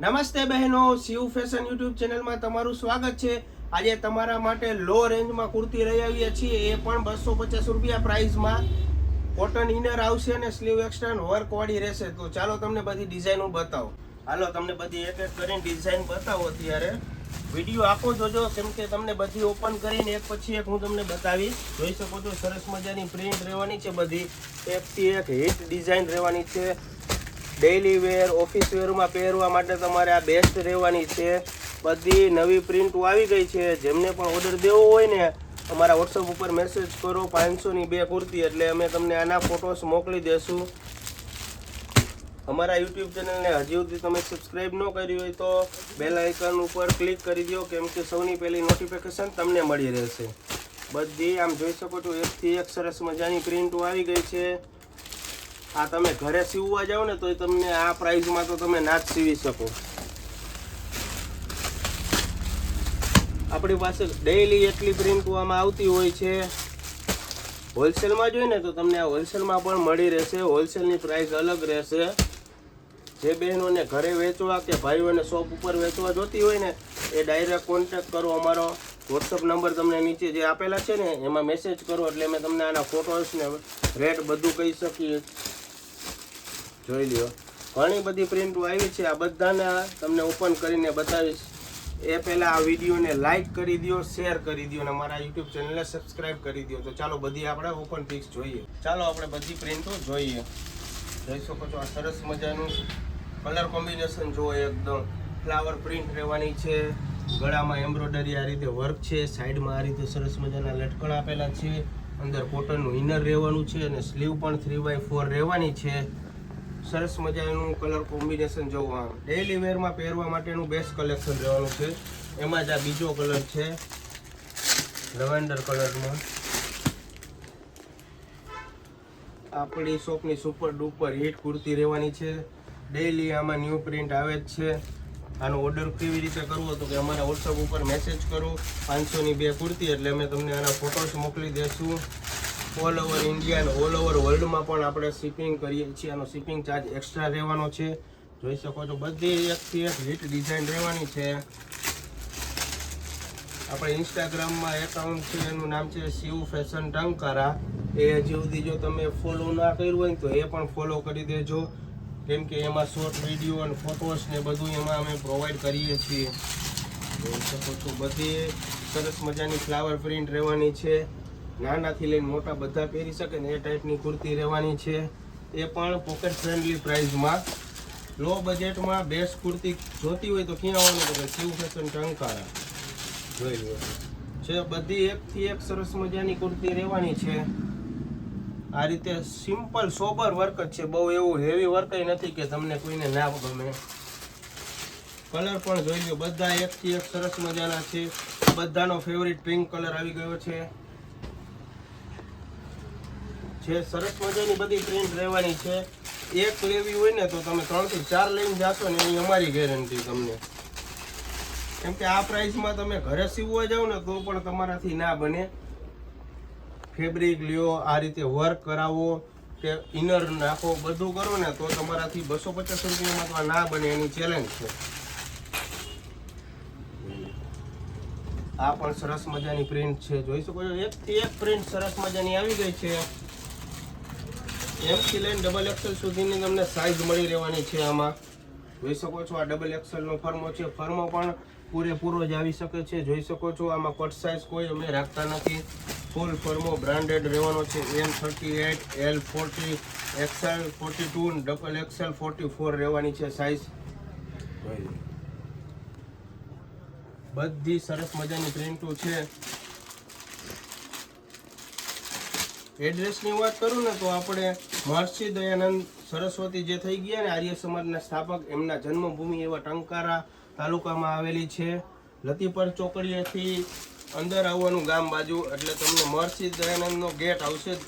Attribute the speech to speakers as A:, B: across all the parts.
A: નમસ્તે બહેનો Shiv fashion YouTube ચેનલમાં તમારું સ્વાગત છે. આજે તમારા માટે લો રેન્જમાં કુર્તી લઈ આવીએ છીએ. એ પણ બસો પચાસ રૂપિયા પ્રાઇસમાં કોટન ઇનર આવશે અને સ્લીવ એક્સ્ટ્રા વર્ક વાળી રહેશે. તો ચાલો તમને બધી ડિઝાઇનો બતાવો. હાલો, તમને બધી એક એક કરીને ડિઝાઇન બતાવો અત્યારે. વીડિયો આખો જોજો, કેમ કે તમને બધી ઓપન કરીને એક પછી એક હું તમને બતાવીશ. જોઈ શકો છો, સરસ મજાની પ્રિન્ટ રહેવાની છે બધી. એકથી એક હિટ ડિઝાઇન રહેવાની છે. ડેઈલી વેર ઓફિસ વેરમાં પહેરવા માટે તમારે આ બેસ્ટ રહેવાની છે. બધી નવી પ્રિન્ટો આવી ગઈ છે. જેમને પણ ઓર્ડર દેવો હોય ને, અમારા વોટ્સઅપ ઉપર મેસેજ કરો. પાંચસોની બે કુર્તી, એટલે અમે તમને આના ફોટોસ મોકલી દેશું. અમારા યુટ્યુબ ચેનલને હજી સુધી તમે સબસ્ક્રાઈબ ન કરી હોય તો બેલ આઇકન ઉપર ક્લિક કરી દો, કેમ કે સૌની પહેલી નોટિફિકેશન તમને મળી રહેશે. બધી, આમ જોઈ શકો છો, એકથી એક સરસ મજાની પ્રિન્ટો આવી ગઈ છે. આ તમે ઘરે સીવવા જાઓ ને તો તમને આ પ્રાઇસમાં તો તમે ના જ સીવી શકો. આપણી પાસે ડેઈલી એટલી પ્રિન્ટો આમાં આવતી હોય છે. હોલસેલમાં જોઈએ ને તો તમને આ હોલસેલમાં પણ મળી રહેશે. હોલસેલની પ્રાઇસ અલગ રહેશે. જે બહેનોને ઘરે વેચવા કે ભાઈઓને શોપ ઉપર વેચવા જોતી હોય ને, એ ડાયરેક્ટ કોન્ટેક્ટ કરો અમારો. વોટ્સઅપ નંબર તમને નીચે જે આપેલા છે ને, એમાં મેસેજ કરો એટલે અમે તમને આના ફોટોસ ને રેટ બધું કહી શકીએ. જોઈ લ્યો. ઘણી બધી પ્રિન્ટો આવી છે. આ બધાના તમને ઓપન કરીને બતાવીશ. એ પહેલાં આ વિડીયોને લાઇક કરી દો શેર કરી દો અને મારા યુટ્યુબ ચેનલને સબસ્ક્રાઇબ કરી દો તો ચાલો બધી આપણે ઓપન પિક્સ જોઈએ. ચાલો આપણે બધી પ્રિન્ટો જોઈએ. જોઈ શકો છો આ સરસ મજાનું કલર કોમ્બિનેશન જુઓ એકદમ. ફ્લાવર પ્રિન્ટ રહેવાની છે. ગળામાં એમ્બ્રોઇડરી આ રીતે વર્ક છે. સાઈડમાં આ રીતે સરસ મજાના લટકણ આપેલા છે. અંદર કોટનનું ઇનર રહેવાનું છે અને સ્લીવ પણ થ્રી બાય ફોર રહેવાની છે. સરસ મજાનું કલર કોમ્બિનેશન જોવું આમ. ડેઈલી વેરમાં પહેરવા માટેનું બેસ્ટ કલેક્શન રહેવાનું છે. એમાં જ આ બીજો કલર છે. લવેન્ડર કલરમાં આપણી શોપની સુપર ડુપર હિટ કુર્તી રહેવાની છે. ડેઈલી આમાં ન્યૂ પ્રિન્ટ આવે જ છે. આનો ઓર્ડર કેવી રીતે કરવો તો કે અમારા વોટ્સઅપ ઉપર મેસેજ કરો. પાંચસોની બે કુર્તી એટલે અમે તમને આના ફોટોસ મોકલી દઈશું ઓલ ઓવર ઇન્ડિયા અને ઓલ ઓવર વર્લ્ડમાં પણ આપણે શિપિંગ કરીએ છીએ. આનો શિપિંગ ચાર્જ એક્સ્ટ્રા રહેવાનો છે. જોઈ શકો છો, બધી એકથી એક હિટ ડિઝાઇન રહેવાની છે. આપણે ઇન્સ્ટાગ્રામમાં એકાઉન્ટ છે, એનું નામ છે શિવ ફેશન ટંકારા. એ હજી સુધી જો તમે ફોલો ના કર્યું હોય તો એ પણ ફોલો કરી દેજો. કેમ કે એમાં શોર્ટ વીડિયો અને ફોટોસ ને બધું એમાં અમે પ્રોવાઈડ કરીએ છીએ. જોઈ શકો છો, બધી સરસ મજાની ફ્લાવર પ્રિન્ટ રહેવાની છે. નાનાથી લઈને મોટા બધા પહેરી શકે ને એ ટાઈપની કુર્તી રહેવાની છે. એ પણ પોકેટ ફ્રેન્ડલી પ્રાઇસમાં લો બજેટમાં બેસ્ટ કુર્તી જોતી હોય તો ક્યાં આવવાનું કે શિવ ફેશન ટંકારા. જોઈ લો. છે બધી એકથી એક સરસ મજાની કુર્તી રહેવાની છે. આ રીતે સિમ્પલ સોબર વર્ક જ છે. બહુ એવું હેવી વર્ક નથી કે તમને કોઈને ના ગમે. કલર પણ જોઈ લો. બધા એકથી એક સરસ મજાના છે. બધાનો ફેવરિટ પિંક કલર આવી ગયો છે. જે સરસ મજાની બધી પ્રિન્ટ રહેવાની છે, એક લેવી હોય ને તો તમે ત્રણથી ચાર લઈને જાશો ને એની અમારી ગેરંટી તમને. કેમ કે આ પ્રાઇસમાં તમે ઘરે સીવવા જાઓ ને તો પણ તમારાથી ના બને. ફેબ્રિક લ્યો, આ રીતે વર્ક કરાવો, કે ઇનર નાખો, બધું કરો ને તો તમારાથી બસો પચાસ રૂપિયામાં તો ના બને, એની ચેલેન્જ છે. આ પણ સરસ મજાની પ્રિન્ટ છે. જોઈ શકો છો, એકથી એક પ્રિન્ટ સરસ મજાની આવી ગઈ છે. એમથી લઈને ડબલ એક્સેલ સુધીની તમને સાઇઝ મળી રહેવાની છે આમાં. જોઈ શકો છો આ ડબલ એક્સેલનો ફર્મો છે. ફર્મો પણ પૂરેપૂરો જ આવી શકે છે. જોઈ શકો છો આમાં કટ સાઇઝ કોઈ અમે રાખતા નથી. ફૂલ ફર્મો બ્રાન્ડેડ રહેવાનો છે. M thirty eight L forty XL forty two double XL forty four રહેવાની છે સાઇઝ બધી સરસ મજાની પ્રિન્ટો છે. એડ્રેસની વાત કરું ને તો આપણે મહર્ષિ દયાનંદ સરસ્વતી જે થઈ ગયા ને આર્ય સમાજના સ્થાપક, એમના જન્મભૂમિ એવા ટંકારા તાલુકામાં આવેલી છે. લતીપર ચોકડીએથી અંદર આવવાનું ગામ બાજુ, એટલે તમને મહર્ષિ દયાનંદનો ગેટ આવશે.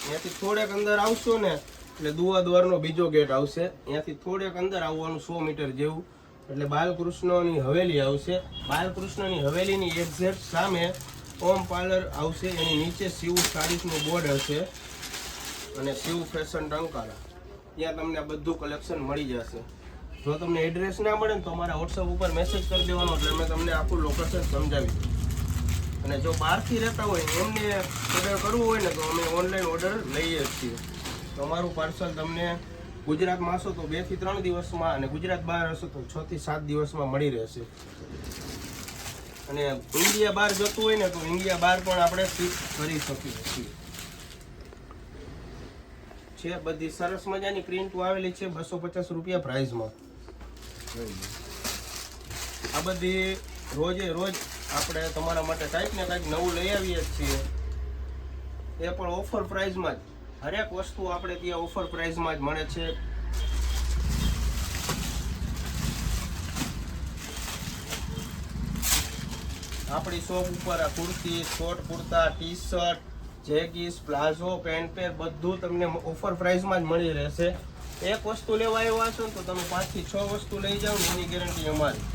A: ત્યાંથી થોડેક અંદર આવશો ને, એટલે દુવા દ્વારનો બીજો ગેટ આવશે. ત્યાંથી થોડેક અંદર આવવાનું સો મીટર જેવું, એટલે બાલકૃષ્ણની હવેલી આવશે. બાલકૃષ્ણની હવેલીની એક્ઝેક્ટ સામે ઓમ પાર્લર આવશે, એની નીચે શિવ સાડીસનું બોર્ડ હશે અને શિવ ફેશન ટંકારા ત્યાં તમને બધું કલેક્શન મળી જશે. જો તમને એડ્રેસ ના મળે ને તો અમારા વોટ્સઅપ ઉપર મેસેજ કરી દેવાનો, એટલે મેં તમને આખું લોકેશન સમજાવી દઉં અને જો બહારથી રહેતા હોય, એમને ઓર્ડર કરવું હોય ને તો અમે ઓનલાઈન ઓર્ડર લઈએ છીએ. તમારું પાર્સલ તમને ગુજરાતમાં હશો તો બેથી ત્રણ દિવસમાં અને ગુજરાત બહાર હશો તો છથી સાત દિવસમાં મળી રહેશે. અને ઇન્ડિયા બહાર જતું હોય ને તો ઇન્ડિયા બહાર પણ આપણે શિફ્ટ કરી શકીએ છીએ. છે, બધી સરસ મજાની પ્રિન્ટ આવેલી છે, બસો પચાસ રૂપિયા પ્રાઇઝમાં આ બધી રોજે રોજ આપણે તમારા માટે કાંઈક ને કાંઈક નવું લઈ આવીએ છીએ. એ પણ ઓફર પ્રાઇઝમાં જ. હરેક વસ્તુ આપણે ત્યાં ઓફર પ્રાઇઝમાં જ મળે છે. આપણી શોપ ઉપર kurti, short kurta T shirt jeggings, palazzo pant pair બધું તમને ઓફર પ્રાઇસમાં જ મળી રહેશે. એક વસ્તુ લેવા આવ્યા છો તો તમે પાંચથી છ વસ્તુ લઈ જાઓ એની ગેરંટી અમારી.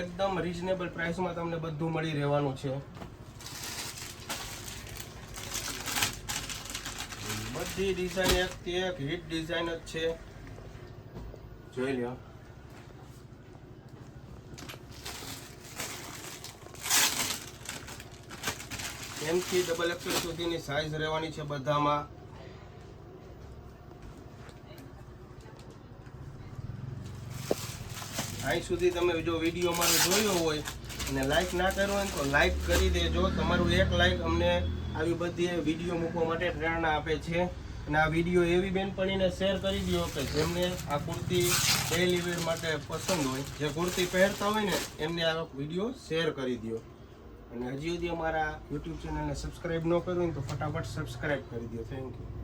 A: એકદમ રિઝનેબલ પ્રાઇસમાં તમને બધું મળી રહેવાનું છે. બધી ડિઝાઇન એક થી એક હિટ ડિઝાઇન જ છે. જોઈ લ્યો. એમ થી ડબલ એક્સેલ સુધીની સાઈઝ રહેવાની છે બધામાં. અહીં સુધી તમે જો વીડિયો મારો જોયો હોય અને લાઈક ના કર્યો હોય તો લાઈક કરી દેજો. તમારું એક લાઈક અમને આવી બધી વીડિયો મૂકવા માટે પ્રેરણા આપે છે. અને આ વીડિયો એવી બેનપણીને શેર કરી દો કે જેમને આ કુર્તી ડેલી વેર માટે પસંદ હોય, જે કુર્તી પહેરતા હોય ને, એમને આ વીડિયો શેર કરી દો અને હજી સુધી અમારા યુટ્યુબ ચેનલને સબસ્ક્રાઈબ ન કર્યું તો ફટાફટ સબસ્ક્રાઈબ કરી દો થેન્ક યુ